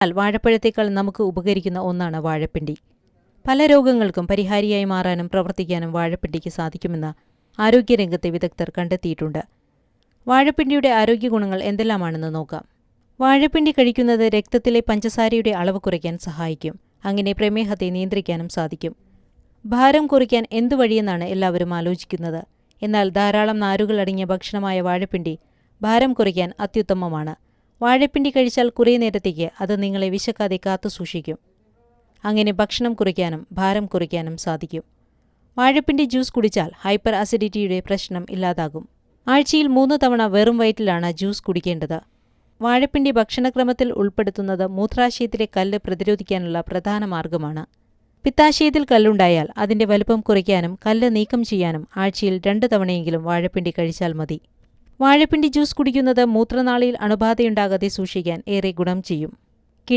എന്നാൽ വാഴപ്പഴത്തേക്കാൾ നമുക്ക് ഉപകരിക്കുന്ന ഒന്നാണ് വാഴപ്പിണ്ടി. പല രോഗങ്ങൾക്കും പരിഹാരിയായി മാറാനും പ്രവർത്തിക്കാനും വാഴപ്പിണ്ടിക്ക് സാധിക്കുമെന്ന് ആരോഗ്യരംഗത്തെ വിദഗ്ധർ കണ്ടെത്തിയിട്ടുണ്ട്. വാഴപ്പിണ്ടിയുടെ ആരോഗ്യ ഗുണങ്ങൾ എന്തെല്ലാമാണെന്ന് നോക്കാം. വാഴപ്പിണ്ടി കഴിക്കുന്നത് രക്തത്തിലെ പഞ്ചസാരയുടെ അളവ് കുറയ്ക്കാൻ സഹായിക്കും. അങ്ങനെ പ്രമേഹത്തെ നിയന്ത്രിക്കാനും സാധിക്കും. ഭാരം കുറയ്ക്കാൻ എന്തു വഴിയെന്നാണ് എല്ലാവരും ആലോചിക്കുന്നത്. എന്നാൽ ധാരാളം നാരുകൾ അടങ്ങിയ ഭക്ഷണമായ വാഴപ്പിണ്ടി ഭാരം കുറയ്ക്കാൻ അത്യുത്തമമാണ്. വാഴപ്പിണ്ടി കഴിച്ചാൽ കുറേ നേരത്തേക്ക് അത് നിങ്ങളെ വിശക്കാതെ കാത്തു സൂക്ഷിക്കും. അങ്ങനെ ഭക്ഷണം കുറയ്ക്കാനും ഭാരം കുറയ്ക്കാനും സാധിക്കും. വാഴപ്പിണ്ടി ജ്യൂസ് കുടിച്ചാൽ ഹൈപ്പർ അസിഡിറ്റിയുടെ പ്രശ്നം ഇല്ലാതാകും. ആഴ്ചയിൽ മൂന്ന് തവണ വെറും വയറ്റിലാണ് ജ്യൂസ് കുടിക്കേണ്ടത്. വാഴപ്പിണ്ടി ഭക്ഷണക്രമത്തിൽ ഉൾപ്പെടുത്തുന്നത് മൂത്രാശയത്തിലെ കല്ല് പ്രതിരോധിക്കാനുള്ള പ്രധാന മാർഗമാണ്. പിത്താശയത്തിൽ കല്ലുണ്ടായാൽ അതിന്റെ വലുപ്പം കുറയ്ക്കാനും കല്ല് നീക്കം ചെയ്യാനും ആഴ്ചയിൽ രണ്ട് തവണയെങ്കിലും വാഴപ്പിണ്ടി കഴിച്ചാൽ മതി. വാഴപ്പിണ്ടി ജ്യൂസ് കുടിക്കുന്നത് മൂത്രനാളിയിൽ അണുബാധയുണ്ടാകാതെ സൂക്ഷിക്കാൻ ഏറെ ഗുണം ചെയ്യും